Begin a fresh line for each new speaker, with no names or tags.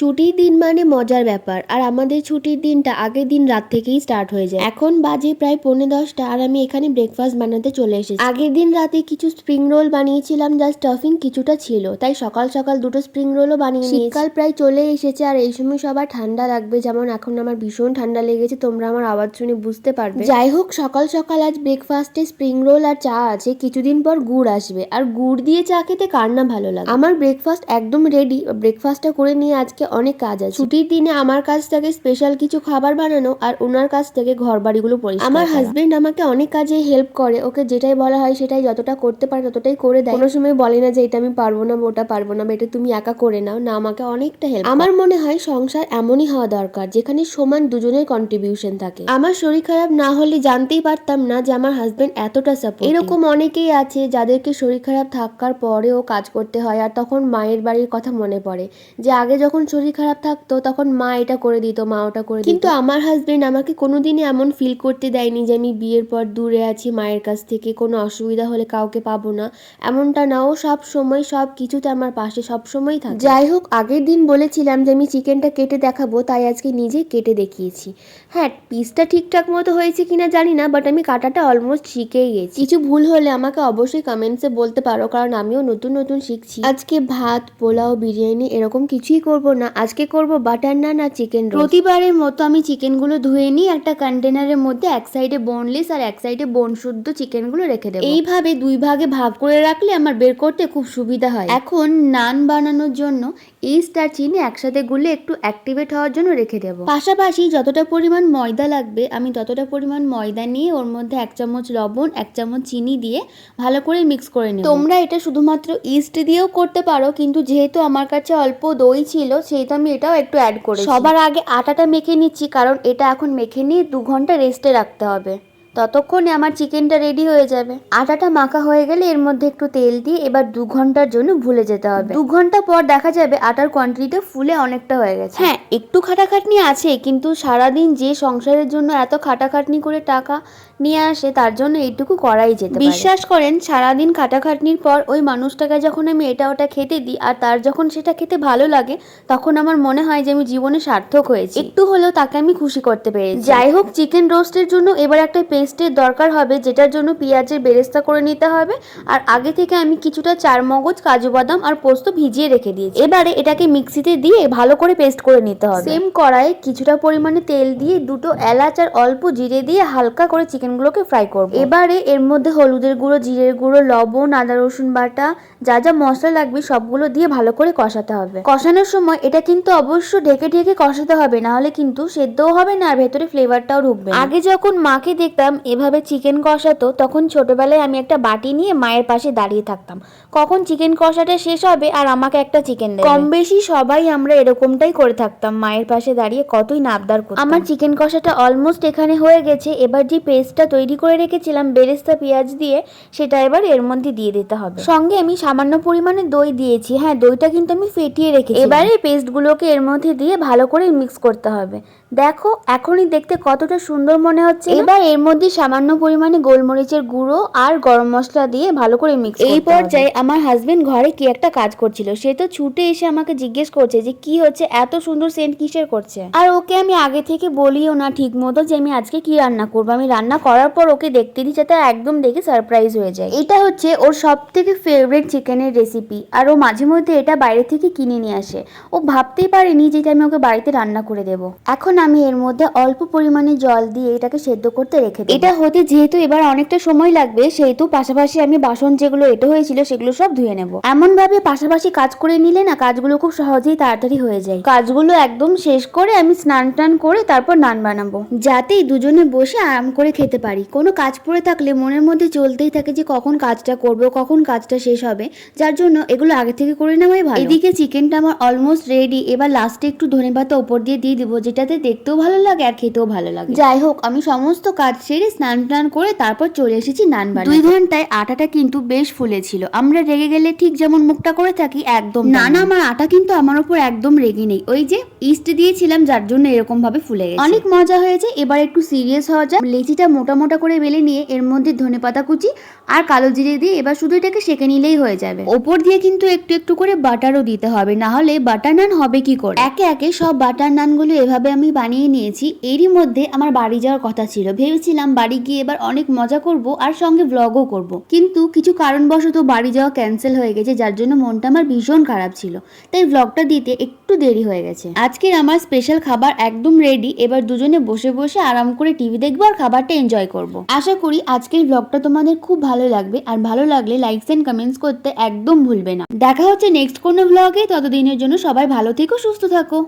ছুটির দিন মানে মজার ব্যাপার। আর আমাদের ছুটির দিনটা আগের দিন রাত থেকেই স্টার্ট হয়ে যায়। এখন বাজে প্রায় পৌনে দশটা আর আমি এখানে ব্রেকফাস্ট বানাতে চলে এসেছি। আগের দিন রাতে কিছু স্প্রিং রোল বানিয়েছিলাম, যা স্টাফিং কিছুটা ছিল। তাই সকাল সকাল দুটো স্প্রিং রোলও বানিয়ে। শীতকাল প্রায় চলে এসেছে আর এই সময় সবার ঠান্ডা লাগবে। যেমন এখন আমার ভীষণ ঠান্ডা লেগেছে, তোমরা আমার আওয়াজ শুনে বুঝতে পারবে। যাই হোক, সকাল সকাল আজ ব্রেকফাস্টে স্প্রিং রোল আর চা আছে। কিছুদিন পর গুড় আসবে। আর গুড় দিয়ে চা খেতে কার না ভালো লাগে? আমার ব্রেকফাস্ট একদম রেডি ব্রেকফাস্টটা করে নিয়ে আজকে অনেক কাজ আছে। ছুটির দিনে আমার কাছ থেকে স্পেশাল কিছু খাবার বানানো আর ওনার কাছ থেকে ঘর বাড়িগুলো পরিষ্কার আমার হাজবেন্ড আমাকে অনেক কাজে হেল্প করে। ওকে যেটাই বলা হয় সেটাই যতটা করতে পারে ততটাই করে দেয়। কোনো সময় বলে না যে এটা আমি পারব না ওটা পারব না বা এটা তুমি একা করে নাও। না আমাকে অনেকটা হেল্প আমার মনে হয় সংসার এমনই হওয়া দরকার যেখানে সমান দুজনের কন্ট্রিবিউশন থাকে। আমার শরীর খারাপ না হলে জানতেই পারতাম না যে আমার হাজবেন্ড এতটা সাপোর্ট এরকম অনেকেই আছে যাদেরকে শরীর খারাপ থাকার পরেও কাজ করতে হয় আর তখন মায়ের বাড়ির কথা মনে পড়ে। যে আগে যখন শরীর খারাপ থাকতো তখন মা এটা করে দিত মা ওটা করে কিন্তু আমার হাজবেন্ড আমাকে কোনোদিনই এমন ফিল করতে দেয়নি যে আমি বিয়ের পর দূরে আছি মায়ের কাছ থেকে কোনো অসুবিধা হলে কাউকে পাবো না। এমনটা না ও সব সময় সব কিছুতে আমার পাশে সব সময় থাকে। যাই হোক আগের দিন বলেছিলাম যে আমি চিকেনটা কেটে দেখাবো তাই আজকে নিজে কেটে দেখিয়েছি। হ্যাঁ পিসটা ঠিকঠাক মতো হয়েছে কিনা জানি না বাট আমি কাটাটা অলমোস্ট শিখেই গেছি। কিছু ভুল হলে আমাকে অবশ্যই কমেন্টসে বলতে পারো কারণ আমিও নতুন নতুন শিখছি। আজকে ভাত পোলাও বিরিয়ানি এরকম কিছুই করব না। আজকে করব বাটার নান আর চিকেন প্রতিবারের মতো আমি চিকেনগুলো ধুয়ে নিই একটা কন্টেনারের মধ্যে এক সাইডে বোনলেস আর এক সাইডে বোন শুদ্ধ চিকেনগুলো রেখে দেবো। এইভাবে দুই ভাগে ভাগ করে রাখলে আমার বের করতে খুব সুবিধা হয়। এখন নান বানানোর জন্য ইস্ট আর চিনি একসাথে গুলে একটু অ্যাক্টিভেট হওয়ার জন্য রেখে দেবো। পাশাপাশি যতটা পরিমাণ ময়দা লাগবে, আমি ততটা পরিমাণ ময়দা নিয়ে ওর মধ্যে এক চামচ লবণ, এক চামচ চিনি দিয়ে ভালো করে মিক্স করে নেব। তোমরা এটা শুধুমাত্র ইস্ট দিয়েও করতে পারো, কিন্তু যেহেতু আমার কাছে অল্প দই ছিল, সেহেতু আমি এটাও একটু অ্যাড করি সবার আগে আটাটা মেখে নিচ্ছি, কারণ এটা এখন মেখে নিয়ে দু ঘণ্টা রেস্টে রাখতে হবে। ততক্ষণে আমার চিকেনটা রেডি হয়ে যাবে। আটাটা মাখা হয়ে গেলে এর মধ্যে একটু তেল দিয়ে এবার দু ঘণ্টার জন্য ভুলে যেতে হবে। দু ঘণ্টা পর দেখা যাবে আটার কোয়ান্টিটিটা ফুলে অনেকটা হয়ে গেছে। হ্যাঁ একটু খাটাখাটনি আছে কিন্তু সারাদিন যে সংসারের জন্য এত খাটাখাটনি করে টাকা নিয়ে আসে তার জন্য এইটুকু করাই যেতে বিশ্বাস করেন সারাদিন খাটাখাটনির পর ওই মানুষটাকে যখন আমি এটা ওটা খেতে দিই আর তার যখন সেটা খেতে ভালো লাগে তখন আমার মনে হয় যে আমি জীবনে সার্থক হয়েছি। একটু হলেও তাকে আমি খুশি করতে পেরেছি। যাই হোক চিকেন রোস্টের জন্য এবার একটা পেস্টের দরকার হবে যেটার জন্য পেঁয়াজের বেরেস্তা করে নিতে হবে। আর আগে থেকে আমি কিছুটা চার মগজ কাজু বাদাম আর পোস্ত ভিজিয়ে রেখে দিয়েছি। এবারে এটাকে মিক্সিতে দিয়ে ভালো করে পেস্ট করে নিতে হবে। সেম কড়াইয়ে কিছুটা পরিমাণে তেল দিয়ে দুটো এলাচ আর অল্প জিরে দিয়ে হালকা করে চিকেনগুলোকে ফ্রাই করব। এবারে এর মধ্যে হলুদের গুঁড়ো জিরের গুঁড়ো লবণ আদা রসুন বাটা যা যা মশলা লাগবে সবগুলো দিয়ে ভালো করে কষাতে হবে। কষানোর সময় এটা কিন্তু অবশ্য ঢেকে ঢেকে কষাতে হবে না হলে কিন্তু সেদ্ধও হবে না আর ভেতরে ফ্লেভারটাও ঢুকবে আগে যখন মাকে দেখতাম এভাবে চিকেন কষাতো? তখন ছোটবেলায় আমি একটা বাটি নিয়ে মায়ের পাশে দাঁড়িয়ে থাকতাম। কখন চিকেন কষাটা শেষ হবে আর আমাকে একটা চিকেন দেবে? কম বেশি সবাই আমরা এরকমটাই করে থাকতাম মায়ের পাশে দাঁড়িয়ে কতই না আবদার করতাম। আমার চিকেন কষাটা অলমোস্ট এখানে হয়ে গেছে। এবার যে পেস্টটা তৈরি করে রেখেছিলাম বেরেস্তা পেঁয়াজ দিয়ে সেটা এবার এর মধ্যে দিয়ে দিতে হবে। সঙ্গে আমি সামান্য পরিমাণে দই দিয়েছি। হ্যাঁ দইটা কিন্তু আমি ফেটিয়ে রেখেছি এবারে পেস্টগুলোকে এর মধ্যে দিয়ে ভালো করে মিক্স করতে হবে। দেখো এখনই দেখতে কতটা সুন্দর মনে হচ্ছে এবার এর মধ্যে সামান্য পরিমাণে গোলমরিচের গুঁড়ো আর গরম মশলা দিয়ে ভালো করে মিক্স এই পর্যায়ে আমার হাজবেন্ড ঘরে কি একটা কাজ করছিল সে তো ছুটে এসে আমাকে জিজ্ঞেস করছে যে কি হচ্ছে এত সুন্দর সেন্ট কিসের করছে? আর ওকে আমি আগে থেকে বলিও না ঠিক মতো যে আমি আজকে কি রান্না করব। আমি রান্না করার পর ওকে দেখতে দিই যাতে একদম দেখে সারপ্রাইজ হয়ে যায়। এটা হচ্ছে ওর সব থেকে ফেভারিট চিকেনের রেসিপি আর ও মাঝে মধ্যে এটা বাইরে থেকে কিনে নিয়ে আসে। ও ভাবতেই পারেনি যে এটা আমি ওকে বাড়িতে রান্না করে দেবো। এখন আমি এর মধ্যে অল্প পরিমাণে জল দিয়ে এটাকে সেদ্ধ করতে রেখে এটা হতে যেহেতু এবার অনেকটা সময় লাগবে, সেহেতু পাশাপাশি আমি বাসন যেগুলো এটো হয়েছিল সেগুলো সব ধুয়ে নেব। এমন ভাবে পাশাপাশি কাজ করে নিলে না কাজগুলো খুব সহজেই তাড়াতাড়ি হয়ে যায়। কাজগুলো একদম শেষ করে আমি স্নান টান করে তারপর নান বানাবো। যাতেই দুজনে বসে আরাম করে খেতে পারি। কোনো কাজ পড়ে থাকলে মনের মধ্যে চলতেই থাকে যে কখন কাজটা করব, কখন কাজটা শেষ হবে। যার জন্য এগুলো আগে থেকে করে নেওয়াই ভালো। এদিকে চিকেনটা আমার অলমোস্ট রেডি এবার লাস্টে একটু ধনে পাতা ওপর দিয়ে দিয়ে দিব, যেটাতে দেখতেও ভালো লাগে আর খেতেও ভালো লাগে। যাই হোক, আমি সমস্ত কাজ শেষ সেরে স্নান টান করে তারপর চলে এসেছি নান বানাতে। দুই ঘন্টায় আটাটা কিন্তু বেশ ফুলেছিল। আমরা রেগে গেলে ঠিক যেমন মুখটা করে থাকি একদম না না আমার আটা কিন্তু আমার উপর একদম রেগে নেই। ওই যে ইস্ট দিয়েছিলাম যার জন্য এরকম ভাবে ফুলে গেছে। অনেক মজা হয়েছে। এবার একটু সিরিয়াস হওয়া যায় লেচিটা মোটা মোটা করে বেলে নিয়ে এর মধ্যে ধনেপাতা কুচি আর কালো জিরে দিয়ে এবার শুধু এটাকে সেকে নিলেই হয়ে যাবে। ওপর দিয়ে কিন্তু একটু একটু করে বাটারও দিতে হবে না হলে বাটার নান হবে কি করে? একে একে সব বাটার নানগুলো এভাবে আমি বানিয়ে নিয়েছি। এরই মধ্যে আমার বাড়ি যাওয়ার কথা ছিল। ভেবেছিলাম বাড়ি গিয়ে এবার অনেক মজা করব আর সঙ্গে ব্লগও করব। কিন্তু কিছু কারণবশত বাড়ি যাওয়া ক্যান্সেল হয়ে গেছে, যার জন্য মনটা আমার ভীষণ খারাপ ছিল। তাই ব্লগটা দিতে একটু দেরি হয়ে গেছে। আজকের আমার স্পেশাল খাবার একদম রেডি এবার দুজনে বসে বসে আরাম করে টিভি দেখব আর খাবারটা এনজয় করব। আশা করি আজকের ব্লগটা তোমাদের খুব ভালো লাগবে, আর ভালো লাগলে লাইকস এন্ড কমেন্টস করতে একদম ভুলবে না। দেখা হচ্ছে নেক্সট কোনো ব্লগে ততদিনের জন্য সবাই ভালো থেকো, সুস্থ থাকো।